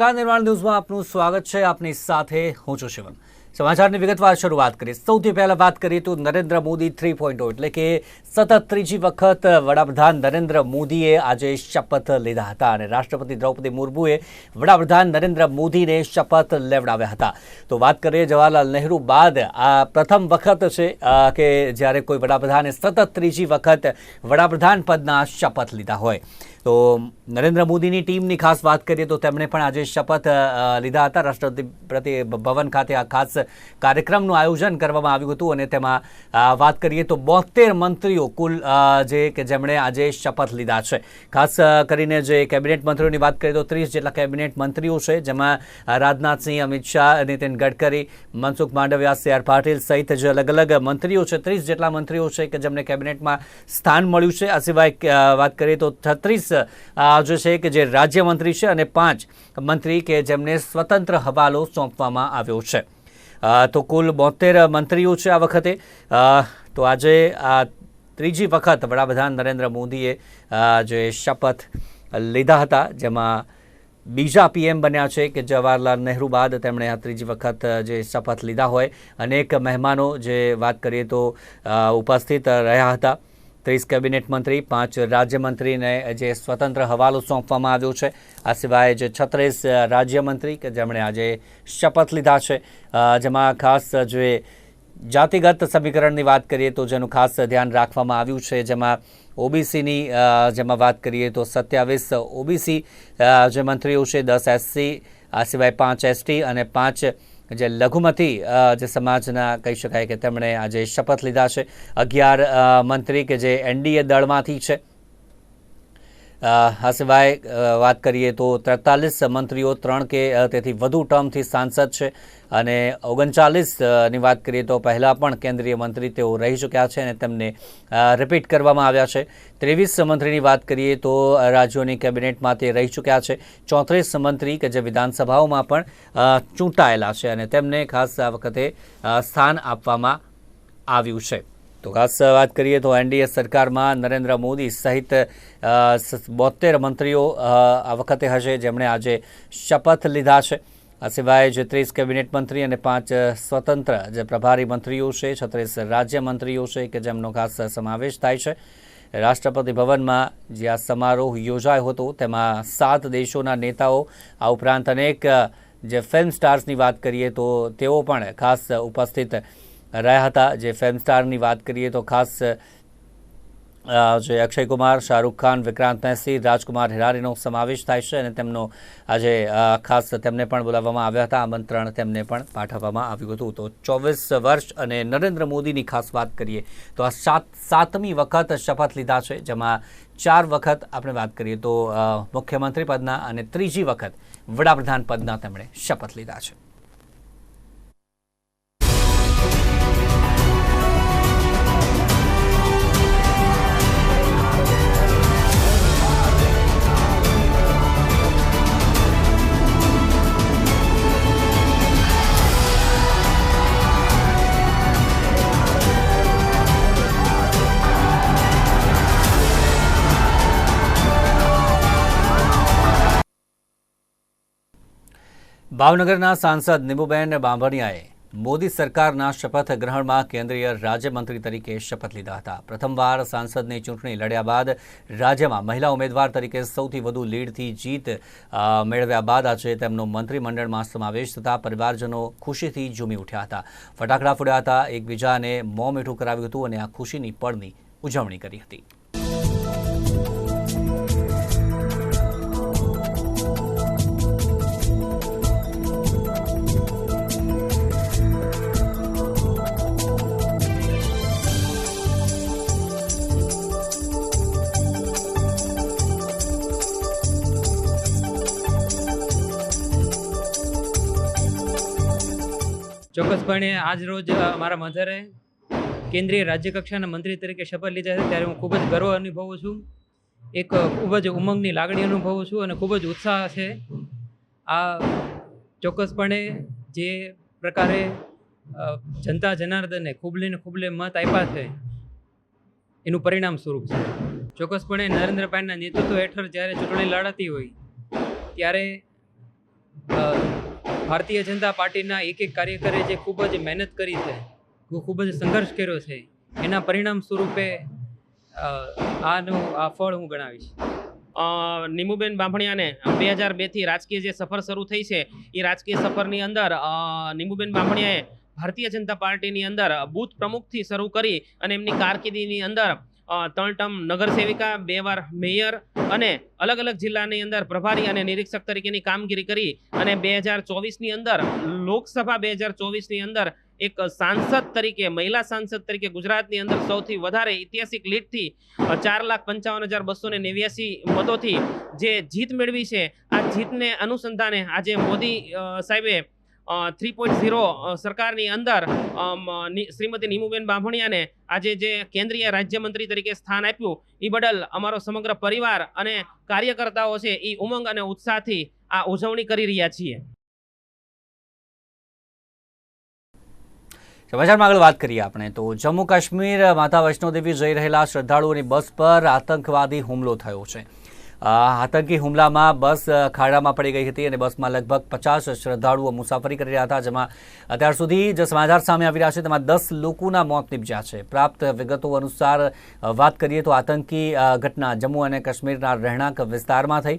નમસ્કાર નિર્માણ ન્યૂઝમાં આપનું સ્વાગત છે. આપની સાથે હું છું શિવમ. સમાચારની વિગતવાર શરૂઆત કરીએ. સૌથી પહેલા વાત કરીએ તો નરેન્દ્ર મોદી થ્રી પોઈન્ટ એટલે કે સતત ત્રીજી વખત વડાપ્રધાન નરેન્દ્ર મોદીએ આજે શપથ લીધા હતા અને રાષ્ટ્રપતિ દ્રૌપદી મુર્મુએ વડાપ્રધાન નરેન્દ્ર મોદીને શપથ લેવડાવ્યા હતા. તો વાત કરીએ જવાહરલાલ નહેરુ બાદ. આ પ્રથમ વખત છે કે જ્યારે કોઈ વડાપ્રધાને સતત ત્રીજી વખત વડાપ્રધાન પદના શપથ લીધા હોય. તો નરેન્દ્ર મોદીની ટીમની ખાસ વાત કરીએ તો તેમણે પણ આજે શપથ લીધા હતા. રાષ્ટ્રપતિ ભવન ખાતે આ ખાસ કાર્યક્રમનું આયોજન કરવામાં આવ્યું હતું અને તેમાં વાત કરીએ તો બોતેર મંત્રીઓ કુલ જે કે જેમણે આજે શપથ લીધા છે. ખાસ કરીને જે કેબિનેટ મંત્રીઓની વાત કરીએ તો ત્રીસ જેટલા કેબિનેટ મંત્રીઓ છે, જેમાં રાજનાથસિંહ અમિત શાહ, નીતિન ગડકરી, મનસુખ માંડવિયા, સી. પાટીલ સહિત જે અલગ અલગ મંત્રીઓ છે, ત્રીસ જેટલા મંત્રીઓ છે કે જેમને કેબિનેટમાં સ્થાન મળ્યું છે. આ સિવાય વાત કરીએ તો છત્રીસ જે છે કે જે રાજ્યમંત્રી છે અને પાંચ મંત્રી કે જેમને સ્વતંત્ર હવાલો સોંપવામાં આવ્યો છે. તો કુલ બોતેર મંત્રીઓ છે આ વખતે. તો આજે આ ત્રીજી વખત વડાપ્રધાન નરેન્દ્ર મોદીએ જે શપથ લીધા હતા, જેમાં બીજા પીએમ બન્યા છે કે જવાહરલાલ નહેરુ બાદ તેમણે આ ત્રીજી વખત જે શપથ લીધા હોય. અનેક મહેમાનો જે વાત કરીએ તો ઉપસ્થિત રહ્યા હતા. ત્રીસ કેબિનેટ મંત્રી, પાંચ રાજ્યમંત્રીને જે સ્વતંત્ર હવાલો સોંપવામાં આવ્યો છે. આ સિવાય જે છત્રીસ રાજ્યમંત્રી કે જેમણે આજે શપથ લીધા છે. જેમાં ખાસ જે જાતિગત સમીકરણની વાત કરીએ તો જેનું ખાસ ધ્યાન રાખવામાં આવ્યું છે, જેમાં ઓબીસીની જેમાં વાત કરીએ તો સત્યાવીસ ઓબીસી જે મંત્રીઓ છે, દસ એસસી, આ સિવાય પાંચ એસટી અને પાંચ જે લઘુમતી જે સમાજના કહી શકાય કે તેમણે આજે શપથ લીધા છે. અગિયાર મંત્રી કે જે એનડીએ દળમાંથી છે. આ સિવાય વાત કરીએ તો તેતાલીસ મંત્રીઓ ત્રણ કે તેથી વધુ ટર્મથી સાંસદ છે અને ઓગણચાલીસની વાત કરીએ તો પહેલાં પણ કેન્દ્રીય મંત્રી તેઓ રહી ચૂક્યા છે અને તેમને રિપીટ કરવામાં આવ્યા છે. ત્રેવીસ મંત્રીની વાત કરીએ તો રાજ્યોની કેબિનેટમાં તે રહી ચૂક્યા છે. ચોત્રીસ મંત્રી કે જે વિધાનસભાઓમાં પણ ચૂંટાયેલા છે અને તેમને ખાસ આ વખતે સ્થાન આપવામાં આવ્યું છે. તો ખાસ વાત કરીએ તો એનડીએ સરકારમાં નરેન્દ્ર મોદી સહિત બોતેર મંત્રીઓ આ વખતે હશે જેમણે આજે શપથ લીધા છે. આ સિવાય જે ત્રીસ કેબિનેટ મંત્રી અને પાંચ સ્વતંત્ર જે પ્રભારી મંત્રીઓ છે, છત્રીસ રાજ્ય મંત્રીઓ છે કે જેમનો ખાસ સમાવેશ થાય છે. રાષ્ટ્રપતિ ભવનમાં જે આ સમારોહ યોજાયો હતો, તેમાં સાત દેશોના નેતાઓ, આ ઉપરાંત અનેક જે ફિલ્મ સ્ટાર્સની વાત કરીએ તો તેઓ પણ ખાસ ઉપસ્થિત રહ્યા હતા. જે ફિલ્મ સ્ટારની વાત કરીએ તો ખાસ જે અક્ષય કુમાર, શાહરૂખ ખાન, વિક્રાંત મહેસી રાજકુમાર હિરારીનો સમાવેશ થાય છે અને તેમનો આજે ખાસ તેમને પણ બોલાવવામાં આવ્યા હતા. આમંત્રણ તેમને પણ પાઠવવામાં આવ્યું હતું. તો ચોવીસ વર્ષ અને નરેન્દ્ર મોદીની ખાસ વાત કરીએ તો આ સાત, સાતમી વખત શપથ લીધા છે. જેમાં ચાર વખત આપણે વાત કરીએ તો મુખ્યમંત્રી પદના અને ત્રીજી વખત વડાપ્રધાન પદના તેમણે શપથ લીધા છે. ભાવનગરના સાંસદ નિમુબેન બાંભણિયાએ મોદી સરકારના શપથ ગ્રહણમાં કેન્દ્રીય રાજ્યમંત્રી તરીકે શપથ લીધા હતા. પ્રથમવાર સાંસદની ચૂંટણી લડ્યા બાદ રાજ્યમાં મહિલા ઉમેદવાર તરીકે સૌથી વધુ લીડથી જીત મેળવ્યા બાદ આજે તેમનો મંત્રીમંડળમાં સમાવેશ થતાં પરિવારજનો ખુશીથી ઝૂમી ઉઠ્યા હતા. ફટાકડા ફોડ્યા હતા એકબીજાને મોં મીઠું કરાવ્યું હતું અને આ ખુશીની પળની ઉજવણી કરી હતી. ચોક્કસપણે આજ રોજ મારા મધરે કેન્દ્રીય રાજ્ય કક્ષાના મંત્રી તરીકે શપથ લીધા છે. ત્યારે હું ખૂબ જ ગર્વ અનુભવું છું. એક ખૂબ જ ઉમંગની લાગણી અનુભવું છું અને ખૂબ જ ઉત્સાહ છે. આ ચોક્કસપણે જે પ્રકારે જનતા જનાર્દને ખૂબલીને ખૂબલે મત આપ્યા છે, એનું પરિણામ સ્વરૂપ છે. ચોક્કસપણે નરેન્દ્રભાઈના નેતૃત્વ હેઠળ જ્યારે ચૂંટણી લડાતી હોય, ત્યારે ભારતીય જનતા પાર્ટીના એક એક કાર્યકરે જે ખૂબ જ મહેનત કરી છે, ખૂબ જ સંઘર્ષ કર્યો છે, એના પરિણામ સ્વરૂપે આનું, આ ફળ હું ગણાવીશ. નિમુબેન બાંભણિયાને બે હજાર બેથી રાજકીય જે સફર શરૂ થઈ છે એ રાજકીય સફરની અંદર નિમુબેન બાંભણિયાએ ભારતીય જનતા પાર્ટીની અંદર બૂથ પ્રમુખથી શરૂ કરી અને એમની કારકિર્દીની અંદર ત્રણ ટર્મ નગરસેવિકા, બે વાર મેયર અને અલગ અલગ જિલ્લાની અંદર પ્રભારી અને નિરીક્ષક તરીકેની કામગીરી કરી અને બે હજાર ચોવીસની અંદર લોકસભા બે હજાર ચોવીસની અંદર એક સાંસદ તરીકે, મહિલા સાંસદ તરીકે ગુજરાતની અંદર સૌથી વધારે ઐતિહાસિક લીડથી ચાર લાખ પંચાવન હજાર બસો ને નેવ્યાસી મતોથી જે જીત મેળવી છે, આ જીતને અનુસંધાને આજે મોદી સાહેબે થ્રી પોઈન્ટ ઝીરો સરકારની અંદર શ્રીમતી નીમુબેન બાંભણિયાને આજે જે કેન્દ્રીય રાજ્યમંત્રી તરીકે સ્થાન આપ્યું એ બદલ અમારો સમગ્ર પરિવાર અને કાર્યકર્તાઓ છે એ ઉમંગ અને ઉત્સાહથી આ ઉજવણી કરી રહ્યા છીએ. સમાચારમાં આગળ વાત કરીએ આપણે તો જમ્મુ કાશ્મીર, માતા વૈષ્ણોદેવી જઈ રહેલા શ્રદ્ધાળુઓની બસ પર આતંકવાદી હુમલો થયો છે. આતંકી હુમલામાં બસ ખાડામાં પડી ગઈ હતી અને બસમાં લગભગ પચાસ શ્રદ્ધાળુઓ મુસાફરી કરી રહ્યા હતા, જેમાં અત્યાર સુધી જે સમાચાર સામે આવી રહ્યા છે, તેમાં દસ લોકોના મોત નીપજ્યા છે. પ્રાપ્ત વિગતો અનુસાર વાત કરીએ તો આતંકી ઘટના જમ્મુ અને કાશ્મીરના રહેણાંક વિસ્તારમાં થઈ.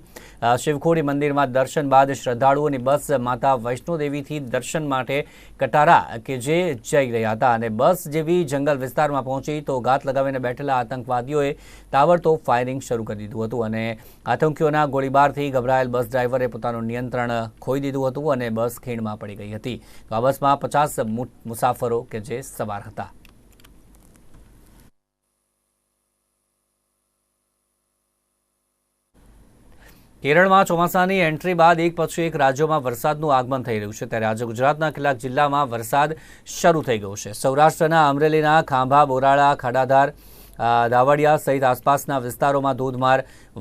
શિવખોડી મંદિરમાં દર્શન બાદ શ્રદ્ધાળુઓની બસ માતા વૈષ્ણોદેવીથી દર્શન માટે કટારા કે જે જઈ રહ્યા હતા અને બસ જેવી જંગલ વિસ્તારમાં પહોંચી તો ઘાત લગાવીને બેઠેલા આતંકવાદીઓએ તાબડતોબ ફાયરિંગ શરૂ કરી દીધું હતું અને આતંકીઓના ગોળીબારથી ગભરાયેલ બસ ડ્રાઈવરે પોતાનું નિયંત્રણ ખોઈ દીધું હતું અને બસ ખીણમાં પડી ગઈ હતી. તો આ બસમાં પચાસ મુસાફરો કે જે સવાર હતા. કેરળમાં ચોમાસાની એન્ટ્રી બાદ એક પછી એક રાજ્યોમાં વરસાદનું આગમન થઈ રહ્યું છે. ત્યારે આજે ગુજરાતના કેટલાક જિલ્લામાં વરસાદ શરૂ થઈ ગયો છે. સૌરાષ્ટ્રના અમરેલીના ખાંભા, બોરાળા, ખાડાધાર દાવડિયા સહિત આસપાસના વિસ્તારોમાં ધોધમાર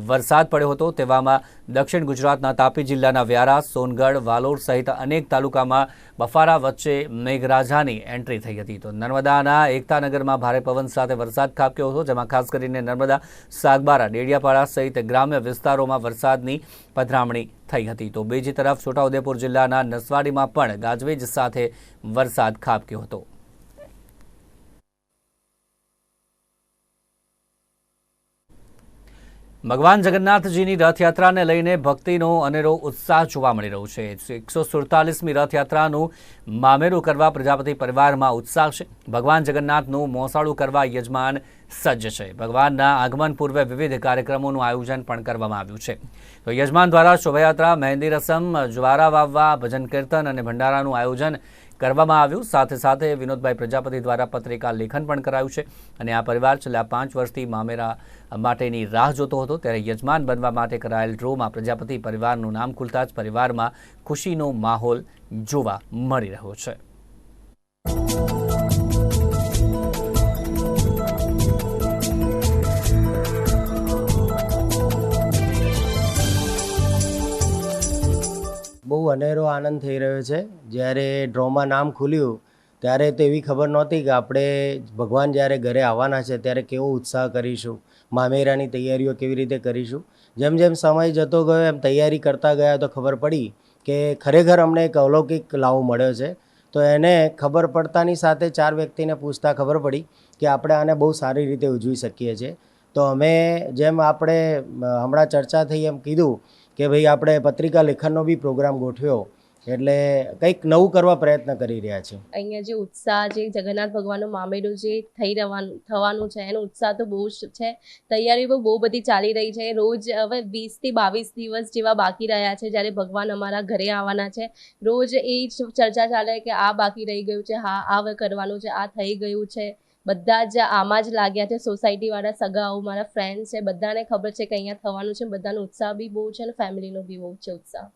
વરસાદ પડ્યો હતો. તેવામાં દક્ષિણ ગુજરાતના તાપી જિલ્લાના વ્યારા, સોનગઢ, વાલોડ સહિત અનેક તાલુકામાં બફારા વચ્ચે મેઘરાજાની એન્ટ્રી થઈ હતી. તો નર્મદાના એકતાનગરમાં ભારે પવન સાથે વરસાદ ખાબક્યો હતો, જેમાં ખાસ કરીને નર્મદા, સાગબારા, ડેડિયાપાડા સહિત ગ્રામ્ય વિસ્તારોમાં વરસાદની પધરામણી થઈ હતી. તો બીજી તરફ છોટાઉદેપુર જિલ્લાના નસવાડીમાં પણ ગાજવીજ સાથે વરસાદ ખાબક્યો હતો. ભગવાન જગન્નાથજીની રથયાત્રાને લઈને ભક્તિનો અનેરો ઉત્સાહ જોવા મળી રહ્યો છે. એકસો સુડતાલીસમી રથયાત્રાનું મામેરું કરવા પ્રજાપતિ પરિવારમાં ઉત્સાહ છે. ભગવાન જગન્નાથનું મોસાળું કરવા યજમાન સજ્જ છે. ભગવાનના આગમન પૂર્વે વિવિધ કાર્યક્રમોનું આયોજન પણ કરવામાં આવ્યું છે. તો યજમાન દ્વારા શોભાયાત્રા, મહેંદી રસમ, જ્વારા વાવવા, ભજન કીર્તન અને ભંડારાનું આયોજન કરવામાં આવ્યું. સાથે સાથે વિનોદભાઈ પ્રજાપતિ દ્વારા પત્રિકા લેખન પણ કરાયું છે અને આ પરિવાર છેલ્લા પાંચ વર્ષથી મામેરા માટેની રાહ જોતો હતો. ત્યારે યજમાન બનવા માટે કરાયેલ ડ્રોમાં પ્રજાપતિ પરિવારનું નામ ખુલતા જ પરિવારમાં ખુશીનો માહોલ જોવા મળી રહ્યો છે. બહુ અનેરો આનંદ થઈ રહ્યો છે. જ્યારે ડ્રોમાં નામ ખુલ્યું, ત્યારે તો એવી ખબર નહોતી કે આપણે ભગવાન જ્યારે ઘરે આવવાના છે, ત્યારે કેવો ઉત્સાહ કરીશું, મામેરાની તૈયારીઓ કેવી રીતે કરીશું. જેમ જેમ સમય જતો ગયો, એમ તૈયારી કરતા ગયા તો ખબર પડી કે ખરેખર અમને એક અલૌકિક લાવો મળ્યો છે. તો એને ખબર પડતાની સાથે ચાર વ્યક્તિને પૂછતા ખબર પડી કે આપણે આને બહુ સારી રીતે ઉજવી શકીએ છીએ. તો અમે જેમ આપણે હમણાં ચર્ચા થઈ એમ કીધું કે ભાઈ આપણે પત્રિકા લેખનનો બી પ્રોગ્રામ ગોઠવ્યો એટલે કંઈક નવું કરવા પ્રયત્ન કરી રહ્યા છે. અહીંયા જે ઉત્સાહ જે જગન્નાથ ભગવાનનું મામેરું જે થઈ રહેવાનું થવાનું છે, એનો ઉત્સાહ તો બહુ જ છે. તૈયારી બહુ બધી ચાલી રહી છે. રોજ હવે વીસથી બાવીસ દિવસ જેવા બાકી રહ્યા છે, જ્યારે ભગવાન અમારા ઘરે આવવાના છે. રોજ એ જ ચર્ચા ચાલે કે આ બાકી રહી ગયું છે, હા, આ કરવાનું છે, આ થઈ ગયું છે. બધા જ આમાં જ લાગ્યા છે. સોસાયટીવાળા સગાઓ, મારા ફ્રેન્ડ છે, બધાને ખબર છે કે અહીંયા થવાનું છે બધાનો ઉત્સાહ બી બહુ છે અને ફેમિલીનો બી બહુ છે ઉત્સાહ.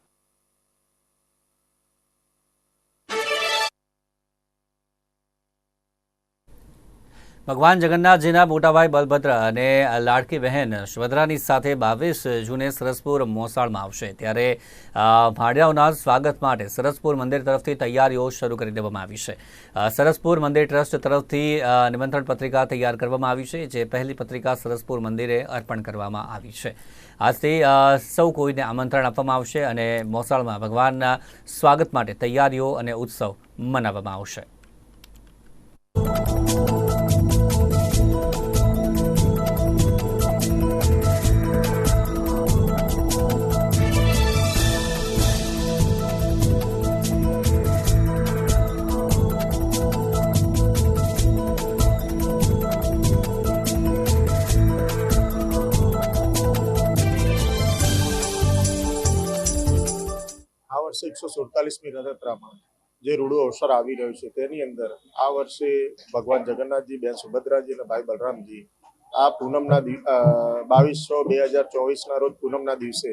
ભગવાન જગન્નાથજીના મોટાભાઈ બલભદ્ર અને લાડકી બહેન સુભદ્રાની સાથે બાવીસ જૂને સરસપુર મોસાળમાં આવશે. ત્યારે ભાડિયાઓના સ્વાગત માટે સરસપુર મંદિર તરફથી તૈયારીઓ શરૂ કરી દેવામાં આવી છે. સરસપુર મંદિર ટ્રસ્ટ તરફથી નિમંત્રણ પત્રિકા તૈયાર કરવામાં આવી છે, જે પહેલી પત્રિકા સરસપુર મંદિરે અર્પણ કરવામાં આવી છે. આજથી સૌ કોઈને આમંત્રણ આપવામાં આવશે અને મોસાળમાં ભગવાનના સ્વાગત માટે તૈયારીઓ અને ઉત્સવ મનાવવામાં આવશે. વર્ષે એકસો સુડતાલીસમી રથયાત્રામાં જે રૂડું અવસર આવી રહ્યો છે, તેની અંદર આ વર્ષે ભગવાન જગન્નાથજી, બેન સુભદ્રાજી અને ભાઈ બલરામજી આ પૂનમના બાવીસ છ બે હજાર ચોવીસના રોજ પૂનમના દિવસે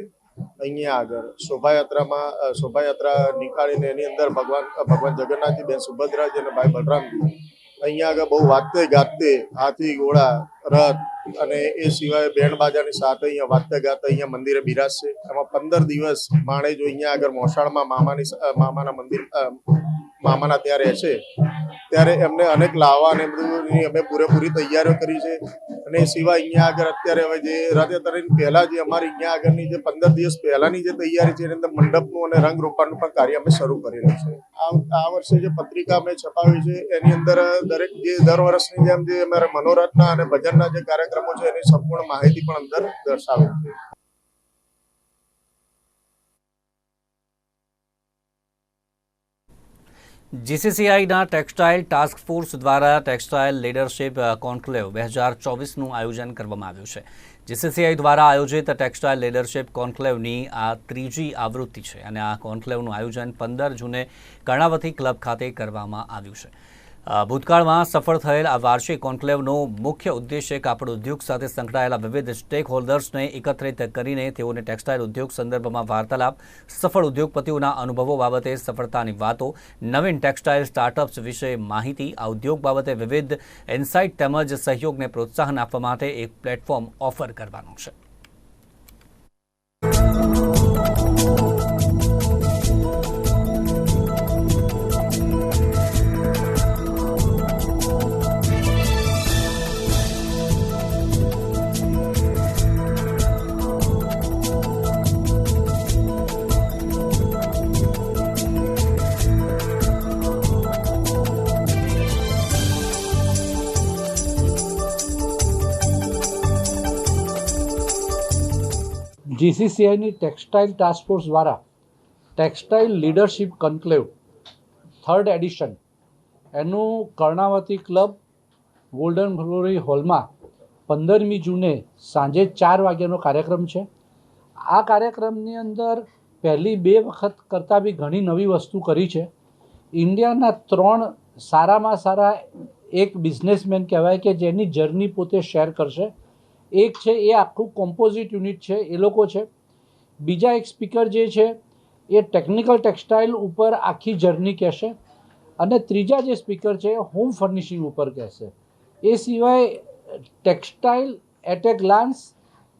અહીંયા આગળ શોભાયાત્રામાં શોભાયાત્રા નીકાળીને એની અંદર ભગવાન ભગવાન જગન્નાથજી, બેન સુભદ્રાજી અને ભાઈ બલરામજી અહીંયા આગળ બહુ વાગતે ગાતે હાથી, ઘોડા, રથ અને એ સિવાય બેન્ડ બાજાની સાથે અહીંયા વાગતે ગાતે અહીંયા મંદિરે બિરાજશે. એમાં પંદર દિવસ માણેજો અહીંયા આગળ મોસાળમાં મામાની મામાના મંદિર મામાના ત્યાં રહેશે ત્યારે એમને અનેક લાવવા અને બધું અમે પૂરેપૂરી તૈયારીઓ કરી છે. અને એ સિવાય અહીંયા આગળ અત્યારે હવે જે રથયાત્રાની પહેલા જે અમારી અહીંયા આગળની જે પંદર દિવસ પહેલાની જે તૈયારી છે, એની અંદર મંડપનું અને રંગ રોપાણનું પણ કાર્ય અમે શરૂ કરેલું છે આ વર્ષે જે પત્રિકા અમે છપાવી છે, એની અંદર દરેક જે દર વર્ષની જેમ જે અમારા મનોરથના અને ભજનના જે કાર્યક્રમો છે, એની સંપૂર્ણ માહિતી પણ અંદર દર્શાવે છે. જીસીસીઆઈના ટેક્સટાઇલ ટાસ્ક ફોર્સ દ્વારા ટેક્સટાઇલ લીડરશિપ કોન્ક્લેવ બે હજાર ચોવીસનું આયોજન કરવામાં આવ્યું છે. જીસીસીઆઈ દ્વારા આયોજિત ટેક્સટાઇલ લીડરશિપ કોન્ક્લેવની આ ત્રીજી આવૃત્તિ છે અને આ કોન્ક્લેવનું આયોજન પંદર જૂને કર્ણાવતી ક્લબ ખાતે કરવામાં આવ્યું છે. ભૂતકાળમાં સફળ થયેલ આ વાર્ષિક કોન્ક્લેવનો મુખ્ય ઉદ્દેશ્ય કાપડ ઉદ્યોગ સાથે સંકળાયેલા વિવિધ સ્ટેક હોલ્ડર્સને એકત્રિત કરીને તેઓને ટેક્સટાઇલ ઉદ્યોગ સંદર્ભમાં વાર્તાલાપ, સફળ ઉદ્યોગપતિઓના અનુભવો બાબતે સફળતાની વાતો, નવીન ટેક્સટાઇલ સ્ટાર્ટઅપ્સ વિશે માહિતી, આ ઉદ્યોગ બાબતે વિવિધ ઇન્સાઇટ તેમજ સહયોગને પ્રોત્સાહન આપવા માટે એક પ્લેટફોર્મ ઓફર કરવાનું છે. જીસીસીઆઈની ટેક્સટાઇલ ટાસ્ક ફોર્સ દ્વારા textile leadership conclave, third edition. એનું કર્ણાવતી ક્લબ, ગોલ્ડન ગ્લોરી હોલમાં પંદરમી જૂને સાંજે ચાર વાગ્યાનો કાર્યક્રમ છે. આ કાર્યક્રમની અંદર પહેલી બે વખત કરતાં બી ઘણી નવી વસ્તુ કરી છે. ઇન્ડિયાના ત્રણ સારામાં સારા એક બિઝનેસમેન કહેવાય કે જેની જર્ની પોતે શેર કરશે. એક છે, એ આખું કોમ્પોઝિટ યુનિટ છે, એ લોકો છે. બીજા એક સ્પીકર જે છે, એ ટેકનિકલ ટેક્સટાઇલ ઉપર આખી જર્ની કહેશે અને ત્રીજા જે સ્પીકર છે, એ હોમ ફર્નિશિંગ ઉપર કહેશે. એ સિવાય textile at a glance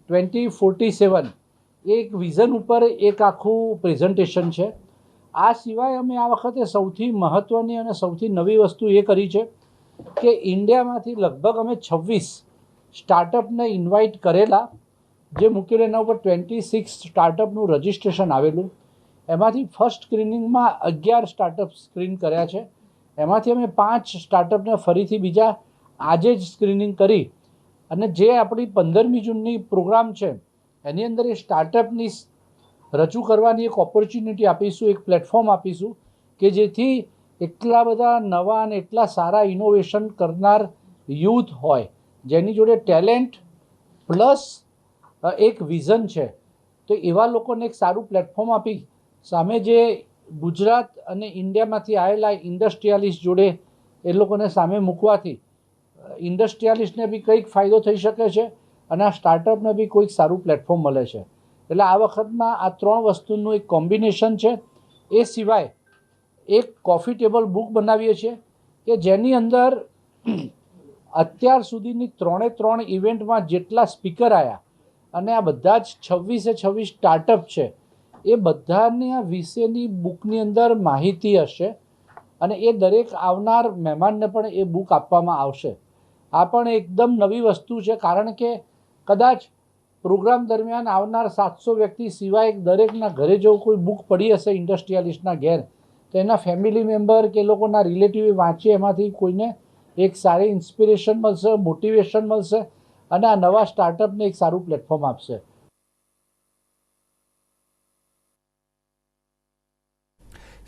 twenty forty seven એક વિઝન ઉપર એક આખું પ્રેઝન્ટેશન છે. આ સિવાય અમે આ વખતે સૌથી મહત્ત્વની અને સૌથી નવી વસ્તુ એ કરી છે કે ઇન્ડિયામાંથી લગભગ અમે છવ્વીસ સ્ટાર્ટઅપને ઇન્વાઇટ કરેલા, જે મૂકેલું એના ઉપર ટ્વેન્ટી સિક્સ સ્ટાર્ટઅપનું રજિસ્ટ્રેશન આવેલું. એમાંથી ફર્સ્ટ સ્ક્રીનિંગમાં અગિયાર સ્ટાર્ટઅપ સ્ક્રીન કર્યા છે. એમાંથી અમે પાંચ સ્ટાર્ટઅપને ફરીથી બીજા આજે જ સ્ક્રીનિંગ કરી. અને જે આપણી પંદરમી જૂનની પ્રોગ્રામ છે, એની અંદર એ સ્ટાર્ટઅપની રજૂ કરવાની એક ઓપોર્ચ્યુનિટી આપીશું, એક પ્લેટફોર્મ આપીશું, કે જેથી એટલા બધા નવા અને એટલા સારા ઇનોવેશન કરનાર યુથ હોય. જેની જોડે ટેલેન્ટ પ્લસ એક વિઝન છે. તો એવા લોકોને એક સારું પ્લેટફોર્મ આપી. સામે જે ગુજરાત અને ઇન્ડિયામાંથી આવેલા ઇન્ડસ્ટ્રીયાલિસ્ટ જોડે એ લોકોને સામે મૂકવાથી ઇન્ડસ્ટ્રીયાલિસ્ટને બી કંઈક ફાયદો થઈ શકે છે અને આ સ્ટાર્ટઅપને બી કોઈક સારું પ્લેટફોર્મ મળે છે. એટલે આ વખતમાં આ ત્રણ વસ્તુનું એક કોમ્બિનેશન છે. એ સિવાય એક કોફી ટેબલ બુક બનાવીએ છીએ કે જેની અંદર અત્યાર સુધીની ત્રણે ત્રણ ઇવેન્ટમાં જેટલા સ્પીકર આવ્યા અને આ બધા જ છવ્વીસે છવ્વીસ સ્ટાર્ટઅપ છે, એ બધાના વિશેની બુકની અંદર માહિતી હશે, અને એ દરેક આવનાર મહેમાનને પણ એ બુક આપવામાં આવશે. આ પણ એકદમ નવી વસ્તુ છે, કારણ કે કદાચ પ્રોગ્રામ દરમિયાન આવનાર સાતસો વ્યક્તિ સિવાય દરેકના ઘરે જો કોઈ બુક પડી હશે ઇન્ડસ્ટ્રીયાલિસ્ટના ઘેર, તો એના ફેમિલી મેમ્બર કે લોકોના રિલેટિવ વાંચે, એમાંથી કોઈને એક સારી ઇન્સ્પિરેશન મળશે મોટિવેશન મળશે અને આ નવા સ્ટાર્ટઅપને એક સારું પ્લેટફોર્મ આપશે.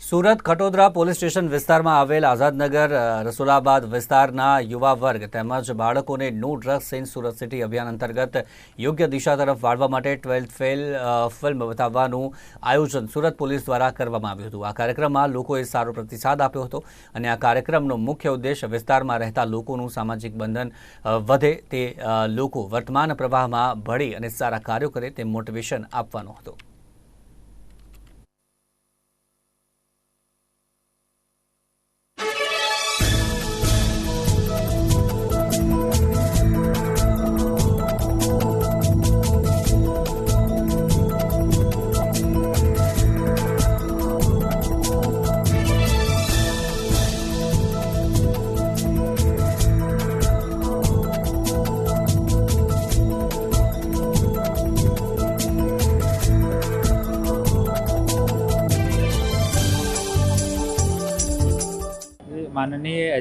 સુરત ખટોદરા પોલીસ સ્ટેશન વિસ્તારમાં આવેલ આઝાદનગર રસુલાબાદ વિસ્તારના યુવા વર્ગ તેમજ બાળકોને no drugs in Surat city અભિયાન અંતર્ગત યોગ્ય દિશા તરફ વાળવા માટે ટ્વેલ્થ ફેલ ફિલ્મ બતાવવાનું આયોજન સુરત પોલીસ દ્વારા કરવામાં આવ્યું હતું. આ કાર્યક્રમમાં લોકોએ સારો પ્રતિસાદ આપ્યો હતો અને આ કાર્યક્રમનો મુખ્ય ઉદ્દેશ વિસ્તારમાં રહેતા લોકોનું સામાજિક બંધન વધે તે લોકો વર્તમાન પ્રવાહમાં ભળી અને સારા કાર્યો કરે તે મોટિવેશન આપવાનો હતો.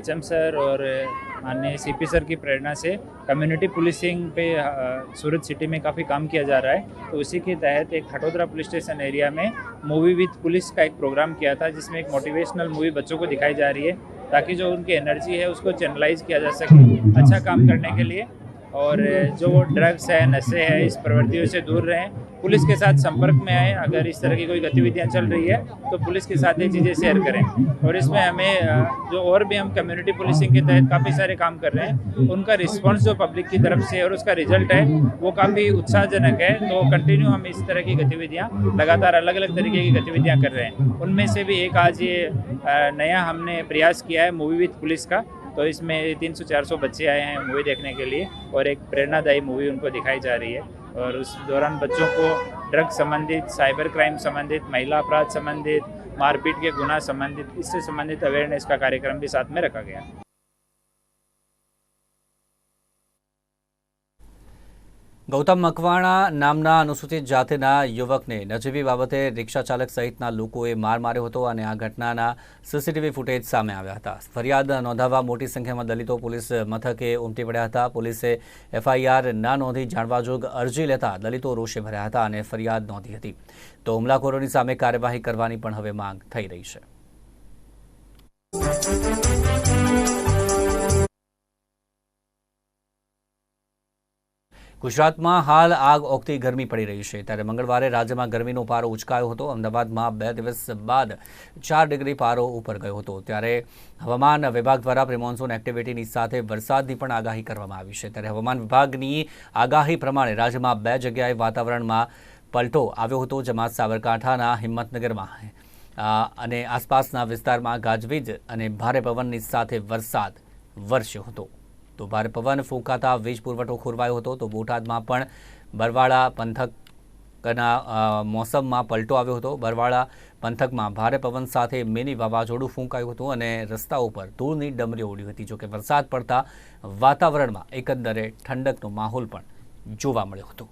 माननीय एच एम सर और माननीय सीपी सर की प्रेरणा से कम्युनिटी पुलिसिंग पे सूरत सिटी में काफ़ी काम किया जा रहा है। तो उसी के तहत एक खटोदरा पुलिस स्टेशन एरिया में मूवी विद पुलिस का एक प्रोग्राम किया था, जिसमें एक मोटिवेशनल मूवी बच्चों को दिखाई जा रही है, ताकि जो उनकी एनर्जी है उसको चैनलाइज किया जा सके। अच्छा काम करने के लिए और जो ड्रग्स है, नशे है, इस प्रवृत्तियों से दूर रहें। पुलिस के साथ संपर्क में आए। अगर इस तरह की कोई गतिविधियाँ चल रही है तो पुलिस के साथ ये चीज़ें शेयर करें। और इसमें हमें जो और भी हम कम्युनिटी पुलिसिंग के तहत काफ़ी सारे काम कर रहे हैं, उनका रिस्पांस जो पब्लिक की तरफ़ से और उसका रिज़ल्ट है, वो काफ़ी उत्साहजनक है। तो कंटिन्यू हम इस तरह की गतिविधियाँ, लगातार अलग अलग तरीके की गतिविधियाँ कर रहे हैं। उनमें से भी एक आज ये नया हमने प्रयास किया है मूवी विथ पुलिस का। तो इसमें तीन सौ, चार सौ बच्चे आए हैं मूवी देखने के लिए और एक प्रेरणादायी मूवी उनको दिखाई जा रही है। और उस दौरान बच्चों को ड्रग संबंधित, साइबर क्राइम संबंधित, महिला अपराध संबंधित, मारपीट के गुना संबंधित, इससे संबंधित अवेयरनेस का कार्यक्रम भी साथ में रखा गया। ગૌતમ મકવાણા નામના અનુસૂચિત જાતિના યુવકને નજીવી બાબતે રિક્ષા ચાલક સહિતના લોકોએ માર માર્યો હતો અને આ ઘટનાના સીસીટીવી ફૂટેજ સામે આવ્યા હતા. ફરિયાદ નોંધાવવા મોટી સંખ્યામાં દલિતો, પોલીસ મથકે ઉમટી પડ્યા હતા. પોલીસે એફઆઈઆર ના નોંધી જાણવાજોગ અરજી લેતા દલિતો રોષે ભર્યા હતા અને ફરિયાદ નોંધી હતી. તો હુમલાખોરોની સામે કાર્યવાહી કરવાની પણ હવે માંગ થઈ રહી છે. ગુજરાતમાં હાલ આગ ઓગતી ગરમી પડી રહી છે. ત્યારે મંગળવારે રાજ્યમાં ગરમીનો પારો ઉચકાયો હતો. અમદાવાદમાં બે દિવસ બાદ ચાર ડિગ્રી પારો ઉપર ગયો હતો. ત્યારે હવામાન વિભાગ દ્વારા પ્રિમોન્સૂન એક્ટિવિટીની સાથે વરસાદની પણ આગાહી કરવામાં આવી છે. ત્યારે હવામાન વિભાગની આગાહી પ્રમાણે રાજ્યમાં બે જગ્યાએ વાતાવરણમાં પલટો આવ્યો હતો, જેમાં સાબરકાંઠાના, હિંમતનગરમાં અને આસપાસના વિસ્તારમાં ગાજવીજ અને ભારે પવનની સાથે વરસાદ વરસ્યો હતો. તો ભારે પવન ફૂંકાતા વીજ પુરવઠો ખોરવાયો હતો. તો બોટાદમાં પણ બરવાળા પંથકના મોસમમાં પલટો આવ્યો હતો. બરવાળા પંથકમાં ભારે પવન સાથે મિની વાવાઝોડું ફૂંકાયું હતું અને રસ્તાઓ પર ધૂળની ડમરી ઉડી હતી. જોકે વરસાદ પડતા વાતાવરણમાં એકંદરે ઠંડકનો માહોલ પણ જોવા મળ્યો હતો.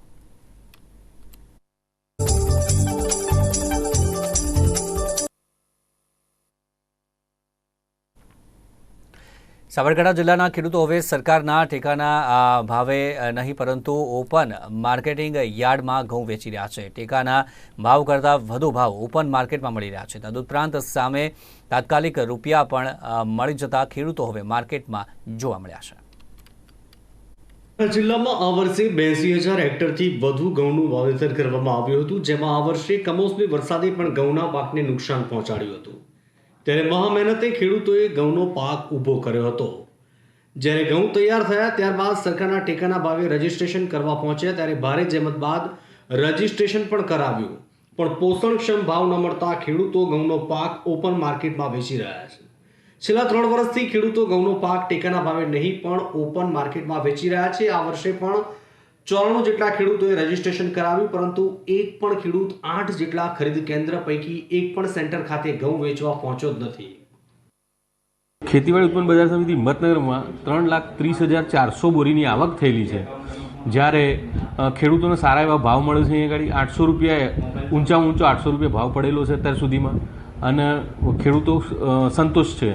સાબરકાંઠા જિલ્લાના ખેડૂતો હવે સરકારના ટેકાના ભાવે નહીં પરંતુ ઓપન માર્કેટિંગ યાર્ડમાં ઘઉં વેચી રહ્યા છે. ટેકાના ભાવ કરતાં વધુ ભાવ ઓપન માર્કેટમાં મળી રહ્યા છે. તદુપરાંત સામે તાત્કાલિક રૂપિયા પણ મળી જતા ખેડૂતો હવે માર્કેટમાં જોવા મળ્યા છે. જિલ્લામાં આ વર્ષે બેસી હજાર હેક્ટરથી વધુ ઘઉંનું વાવેતર કરવામાં આવ્યું હતું, જેમાં આ વર્ષે કમોસમી વરસાદે પણ ઘઉંના પાકને નુકસાન પહોંચાડ્યું હતું. ત્યારે મહામહેનતે ખેડૂતોએ ઘઉંનો પાક ઊભો કર્યો હતો. જ્યારે ઘઉં તૈયાર થયા ત્યારબાદ સરકારના ટેકાના ભાવે રજીસ્ટ્રેશન કરવા પહોંચ્યા ત્યારે ભારે જહેમત બાદ રજીસ્ટ્રેશન પણ કરાવ્યું. પણ પોષણક્ષમ ભાવ ન મળતા ખેડૂતો ઘઉંનો પાક ઓપન માર્કેટમાં વેચી રહ્યા છે. છેલ્લા ત્રણ વર્ષથી ખેડૂતો ઘઉંનો પાક ટેકાના ભાવે નહીં પણ ઓપન માર્કેટમાં વેચી રહ્યા છે. આ વર્ષે પણ ચોરાણું જેટલા ખેડૂતોએ રજીસ્ટ્રેશન કરાવ્યું પરંતુ એક પણ ખેડૂત આઠ જેટલા ખરીદ કેન્દ્ર પૈકી એક પણ સેન્ટર ખાતે ઘઉં વેચવા પહોંચ્યો જ નથી. ખેતીવાડી ઉત્પન્ન બજાર સમિતિ હિંમતનગરમાં ત્રણ લાખ ત્રીસ હજાર ચારસો બોરીની આવક થયેલી છે. જ્યારે ખેડૂતોને સારા એવા ભાવ મળે છે અહીંયા આગળ આઠસો રૂપિયા ઊંચામાં ઊંચો આઠસો રૂપિયા ભાવ પડેલો છે અત્યાર સુધીમાં. અને ખેડૂતો સંતોષ છે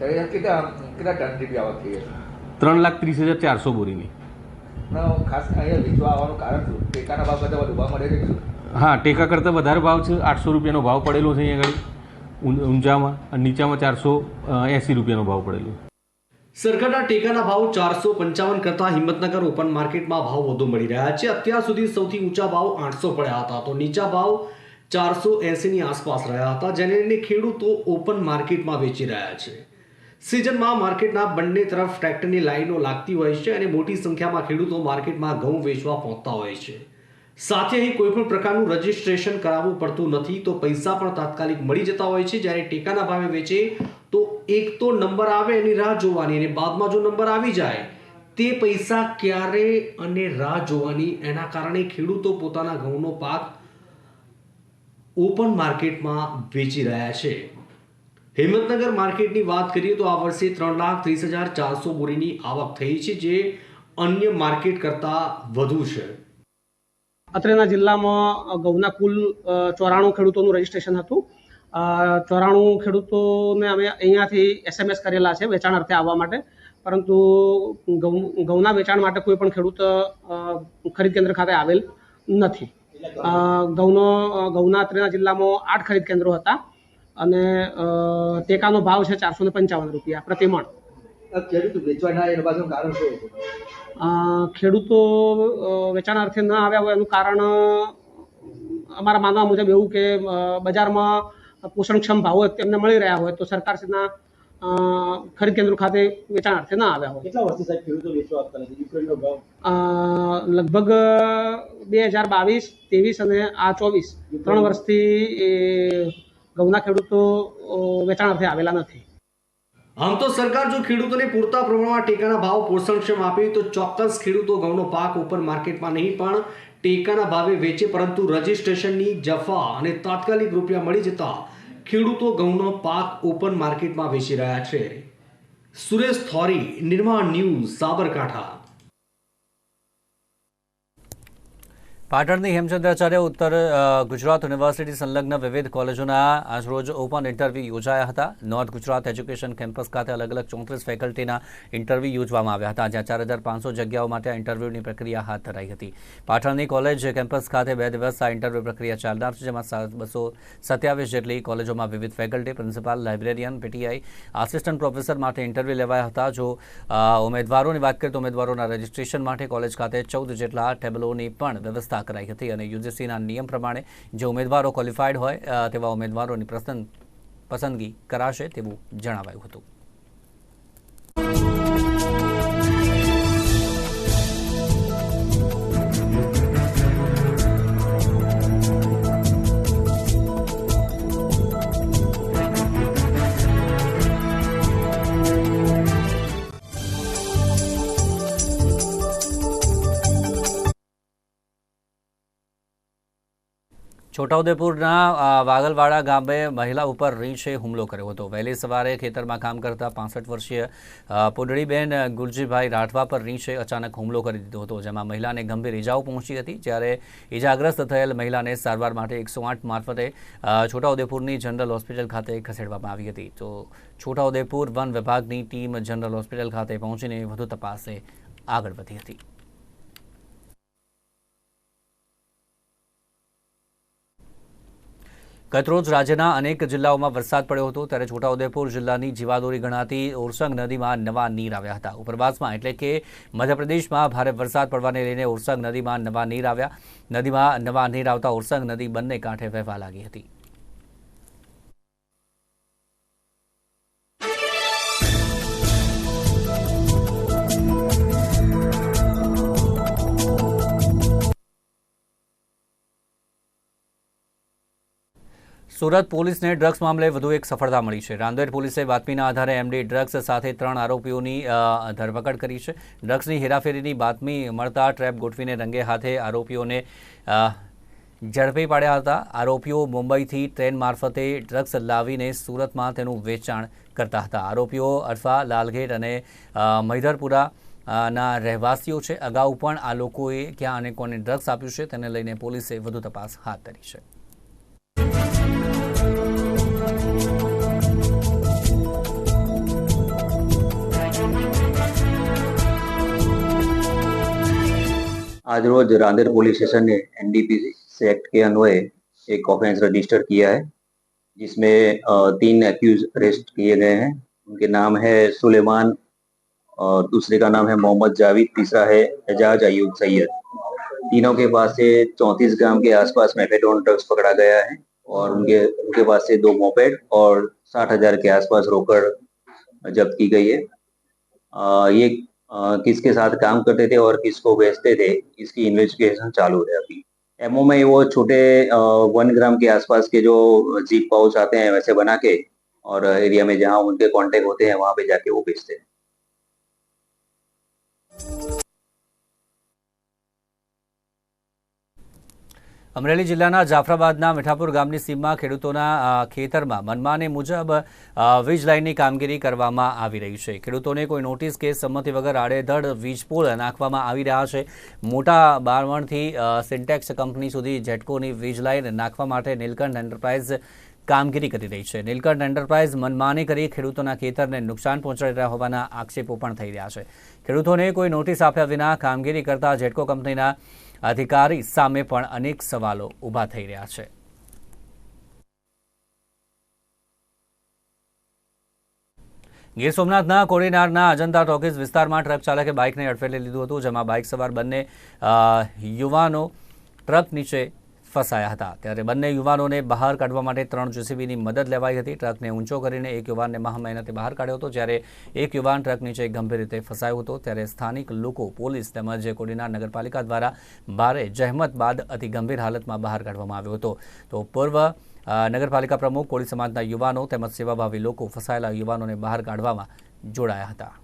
કેટલા કેટલા ટન જેટલી આવક થઈ ત્રણ લાખ ત્રીસ હજાર ચારસો બોરીની. ખાસ અહીંયા વેચવા આવવાનું કારણ શું? ટેકાના ભાવ કરતાં વધુ ભાવ મળે છે હા ટેકા કરતાં વધારે ભાવ છે. આઠસો રૂપિયાનો ભાવ પડેલો છે અહીંયા આગળ. ઊં- ઊંચામાં અને નીચામાં ચારસો એંસી રૂપિયાનો ભાવ પડેલો. સરકારના ટેકાના ભાવ ચારસો પંચાવન કરતાં હિંમતનગર ઓપન માર્કેટમાં ભાવ વધુ મળી રહ્યા છે. અત્યાર સુધી સૌથી ઊંચા ભાવ આઠસો પડ્યા હતા. તો નીચા ભાવ ચારસો એંસીની આસપાસ રહ્યા હતા. જેને લઈને ખેડૂતો ઓપન માર્કેટમાં વેચી રહ્યા છે. સિઝનમાં માર્કેટના બંને તરફ ટ્રેક્ટરની લાઈનો લાગતી હોય છે અને મોટી સંખ્યામાં ખેડૂતો માર્કેટમાં ઘઉં વેચવા પહોંચતા હોય છે. સાથે અહીં કોઈપણ પ્રકારનું રજિસ્ટ્રેશન કરાવવું પડતું નથી તો પૈસા પણ તાત્કાલિક મળી જતા હોય છે. જ્યારે ટેકાના ભાવે વેચે તો એક તો નંબર આવે એની રાહ જોવાની અને બાદમાં જો નંબર આવી જાય, તે પૈસા ક્યારે અને રાહ જોવાની એના કારણે ખેડૂતો પોતાના ઘઉંનો પાક ઓપન માર્કેટમાં વેચી રહ્યા છે. હિંમતનગર માર્કેટની વાત કરીએ તો આ વર્ષે ત્રણ લાખ ત્રીસ હજાર ચારસો બોરીની આવક થઈ છે, જે અન્ય માર્કેટ કરતાં વધુ છે. અત્રેના જિલ્લામાં ઘઉંના કુલ ચોરાણું ખેડૂતોનું રજીસ્ટ્રેશન હતું. ચોરાણું ખેડૂતોને અમે અહીંયાથી એસએમએસ કરેલા છે, વેચાણ અર્થે આવવા માટે. પરંતુ ઘઉં ઘઉંના વેચાણ માટે કોઈ પણ ખેડૂત ખરીદ કેન્દ્ર ખાતે આવેલ નથી. ઘઉંનો ઘઉંના અત્રેના જિલ્લામાં આઠ ખરીદ કેન્દ્રો હતા. અને ટેકાનો ભાવ છે ચારસો ને પંચાવન રૂપિયા ખેડૂત ના એના પાછળનું કારણ શું ખેડૂતો વેચાણ અર્થે ન આવ્યા હોય એનું કારણ અમારા માનવા મુજબ એવું કે બજારમાં પોષણક્ષમ ભાવો તેમને મળી રહ્યા હોય તો સરકારશ્રીના અ, ખરીદ કેન્દ્ર ખાતે વેચાણ અર્થે ન આવ્યા હોય. કેટલા વર્ષથી સાહેબ ખેડૂતો વેચવા આપતા નથી? યુક્રેનનો ભાવ? લગભગ બે હજાર બાવીસ ત્રેવીસ અને આ ચોવીસ. ત્રણ વર્ષથી એ ઘઉંના ખેડૂતો વેચાણ અર્થે આવેલા નથી. આમ તો સરકાર જો ખેડૂતોને પૂરતા પ્રમાણમાં ટેકાના ભાવ પોષણક્ષમ આપે તો ચોક્કસ ખેડૂતો ઘઉંનો પાક ઓપન માર્કેટમાં નહીં, પણ ટેકાના ભાવે વેચે, પરંતુ રજીસ્ટ્રેશનની જફા અને તાત્કાલિક રૂપિયા મળી જતા ખેડૂતો ઘઉંનો પાક ઓપન માર્કેટમાં વેચી રહ્યા છે. સુરેશ થોરી, નિર્માણ ન્યૂઝ સાબરકાંઠા. પાટણની હેમચંદ્રાચાર્ય ઉત્તર ગુજરાત યુનિવર્સિટી સંલગ્ન વિવિધ કોલેજોના આજરોજ ઓપન ઇન્ટરવ્યૂ યોજાયા હતા. નોર્થ ગુજરાત એજ્યુકેશન કેમ્પસ ખાતે અલગ અલગ ચોત્રીસ ફેકલ્ટીના ઇન્ટરવ્યૂ યોજવામાં આવ્યા હતા, જ્યાં ચાર હજાર પાંચસો જગ્યાઓ માટે આ ઇન્ટરવ્યૂની પ્રક્રિયા હાથ ધરાઈ હતી. પાટણની કોલેજ કેમ્પસ ખાતે બે દિવસ આ ઇન્ટરવ્યૂ પ્રક્રિયા ચાલનાર છે, જેમાં બસો સત્યાવીસ જેટલી કોલેજોમાં વિવિધ faculty, principal, librarian, PTI, assistant professor માટે ઇન્ટરવ્યૂ લેવાયા હતા. જો ઉમેદવારોની વાત કરીએ તો ઉમેદવારોના રજિસ્ટ્રેશન માટે કોલેજ ખાતે ચૌદ જેટલા ટેબલોની પણ વ્યવસ્થા કરાઈ હતી અને યુજીસીના નિયમ પ્રમાણે જે ઉમેદવારો ક્વોલિફાઈડ હોય તેવા ઉમેદવારોની પસંદગી કરાશે તેવું જણાવાયું હતું. છોટાઉદેપુરના વાગલવાડા ગામે મહિલા ઉપર રીંછે હુમલો કર્યો હતો. વહેલી સવારે ખેતરમાં કામ કરતા પાસઠ વર્ષીય પુડળીબેન ગુલજીભાઈ રાઠવા પર રીંછે અચાનક હુમલો કરી દીધો હતો, જેમાં મહિલાને ગંભીર ઇજાઓ પહોંચી હતી. જ્યારે ઇજાગ્રસ્ત થયેલ મહિલાને સારવાર માટે એકસો આઠ મારફતે છોટાઉદેપુરની જનરલ હોસ્પિટલ ખાતે ખસેડવામાં આવી હતી. તો છોટાઉદેપુર વન વિભાગની ટીમ જનરલ હોસ્પિટલ ખાતે પહોંચીને વધુ તપાસે આગળ વધી હતી. ગતરોજ રાજ્યના અનેક જિલ્લાઓમાં વરસાદ પડ્યો હતો, ત્યારે છોટાઉદેપુર જિલ્લાની જીવાદોરી ગણાતી ઓરસંગ નદીમાં નવા નીર આવ્યા હતા. ઉપરવાસમાં એટલે કે મધ્યપ્રદેશમાં ભારે વરસાદ પડવાને લઈને ઓરસંગ નદીમાં નવા નીર આવ્યા. નદીમાં નવા નીર આવતા ઓરસંગ નદી બંને કાંઠે વહેવા લાગી હતી. સુરત પોલીસને ડ્રગ્સ મામલે વધુ એક સફળતા મળી છે. રાંદેર પોલીસે બાતમીના આધારે એમડી ડ્રગ્સ સાથે ત્રણ આરોપીઓની ધરપકડ કરી છે. ડ્રગ્સની હેરાફેરીની બાતમી મળતા ટ્રેપ ગોઠવીને રંગે હાથે આરોપીઓને ઝડપી પાડ્યા હતા. આરોપીઓ મુંબઈથી ટ્રેન મારફતે ડ્રગ્સ લાવીને સુરતમાં તેનું વેચાણ કરતા હતા. આરોપીઓ અરફા લાલગેટ અને અ, ના રહેવાસીઓ છે. અગાઉ પણ આ લોકોએ ક્યાં અને કોને ડ્રગ્સ આપ્યું છે તેને લઈને પોલીસે વધુ તપાસ હાથ ધરી છે. आज रोज रांदेर पुलिस स्टेशन ने एनडीपीसी एक्ट के अन्वय एक ऑफेंस रजिस्टर किया है जिसमें तीन एक्यूज अरेस्ट किए गए हैं। उनके नाम है सुलेमान और दूसरे का नाम है मोहम्मद जावेद तीसरा है एजाज अयूब सैयद। तीनों के पास से चौंतीस ग्राम के आसपास मेथेडोन ड्रग्स पकड़ा गया है और उनके उनके पास से दो मोपेड और साठ हज़ार के आसपास रोकड़ जब्त की गई है। अ, ये किसके साथ काम करते थे और किसको बेचते थे इसकी इन्वेस्टिगेशन चालू है अभी। एमओ में वो छोटे वन ग्राम के आसपास के जो जीप पाउच आते हैं, वैसे बना के, और एरिया में जहाँ उनके कांटेक्ट होते हैं, वहाँ पे जाके वो बेचते हैं। અમરેલી જિલ્લાના જાફરાબાદના મીઠાપુર ગામની સીમમાં ખેડૂતોના ખેતરમાં મનમાને મુજબ વીજ લાઇનની કામગીરી કરવામાં આવી રહી છે. ખેડૂતોને કોઈ નોટિસ કે સંમતિ વગર આડેધડ વીજ પોલ નાખવામાં આવી રહ્યા છે. મોટા બારવણથી સિન્ટેક્સ કંપની સુધી જેટકોની વીજ લાઇન નાખવા માટે નીલકંઠ એન્ટરપ્રાઇઝ કામગીરી કરી રહી છે. નીલકંઠ એન્ટરપ્રાઇઝ મનમાની કરી ખેડૂતોના ખેતરને નુકસાન પહોંચાડી રહ્યા હોવાના આક્ષેપો પણ થઈ રહ્યા છે. ખેડૂતોને કોઈ નોટિસ આપ્યા વિના કામગીરી કરતા જેટકો કંપનીના અધિકારી સામે પણ અનેક સવાલો ઊભા થઈ રહ્યા છે. ગીર સોમનાથના કોડીનારના અજંતા ટોકીઝ વિસ્તારમાં ટ્રક ચાલકે બાઇકને અડફેટે લીધું હતું, જેમાં બાઇક સવાર બંને યુવાનો ટ્રક નીચે ફસાયા હતા. ત્યારે બંને યુવાનોને બહાર કાઢવા માટે ત્રણ જેસીબીની મદદ લેવાઈ હતી. ટ્રકને ઊંચો કરીને એક યુવાનને મહા મહેનતે બહાર કાઢ્યો હતો, જ્યારે એક યુવાન ટ્રક નીચે ગંભીર રીતે ફસાયો હતો. ત્યારે સ્થાનિક લોકો, પોલીસ તેમજ કોડીનાર નગરપાલિકા દ્વારા ભારે જહેમત બાદ અતિ ગંભીર હાલતમાં બહાર કાઢવામાં આવ્યો હતો. તો પૂર્વ નગરપાલિકા પ્રમુખ, કોળી સમાજના યુવાનો તેમજ સેવાભાવી લોકો ફસાયેલા યુવાનોને બહાર કાઢવામાં જોડાયા હતા.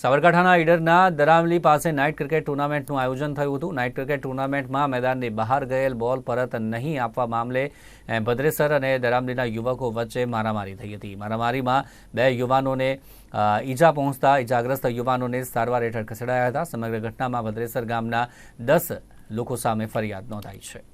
સાબરકાંઠાના ઈડરના દરામલી પાસે નાઇટ ક્રિકેટ ટુર્નામેન્ટનું આયોજન થયું હતું. નાઇટ ક્રિકેટ ટુર્નામેન્ટમાં મેદાનની બહાર ગયેલ બોલ પરત નહીં આપવા મામલે ભદ્રેસર અને દરામલીના યુવકો વચ્ચે મારામારી થઈ હતી. મારામારીમાં બે યુવાનોને ઈજા પહોંચતા ઈજાગ્રસ્ત યુવાનોને સારવાર હેઠળ ખસેડાયા હતા. સમગ્ર ઘટનામાં ભદ્રેસર ગામના દસ લોકો સામે ફરિયાદ નોંધાઈ છે.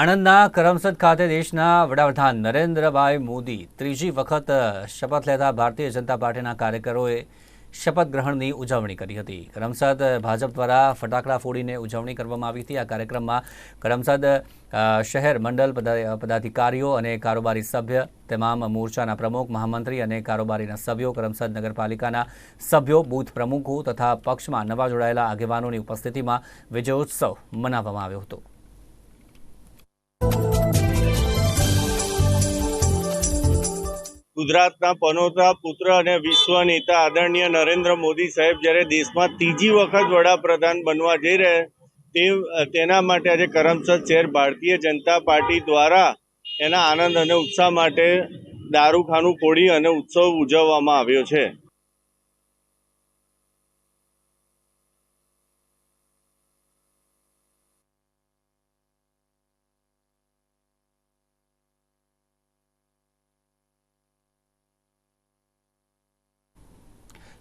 આણંદના કરમસદ ખાતે દેશના વડાપ્રધાન નરેન્દ્રભાઈ મોદી ત્રીજી વખત શપથ લેતા ભારતીય જનતા પાર્ટીના કાર્યકરોએ શપથ ગ્રહણની ઉજવણી કરી હતી. કરમસદ ભાજપ દ્વારા ફટાકડા ફોડીને ઉજવણી કરવામાં આવી હતી. આ કાર્યક્રમમાં કરમસદ શહેર મંડળ પદા- પદાધિકારીઓ અને કારોબારી સભ્ય, તમામ મોરચાના પ્રમુખ, મહામંત્રી અને કારોબારીના સભ્યો, કરમસદ નગરપાલિકાના સભ્યો, બૂથ પ્રમુખો તથા પક્ષમાં નવા જોડાયેલા આગેવાનોની ઉપસ્થિતિમાં વિજયોત્સવ મનાવવામાં આવ્યો હતો. ગુજરાતના પનોતા પુત્ર અને વિશ્વ નેતા આદરણીય નરેન્દ્ર મોદી સાહેબ જ્યારે દેશમાં ત્રીજી વખત વડાપ્રધાન બનવા જઈ રહ્યા તે, તેના માટે આજે કરમસદ શહેર ભારતીય જનતા પાર્ટી દ્વારા એના આનંદ અને ઉત્સાહ માટે દારૂખાનું ફોડી અને ઉત્સવ ઉજવવામાં આવ્યો છે.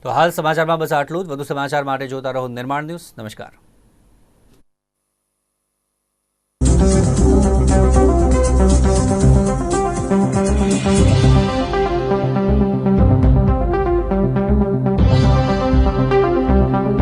તો હાલ સમાચારમાં બસ આટલું જ. વધુ સમાચાર માટે જોતા રહો નિર્માણ ન્યૂઝ. નમસ્કાર.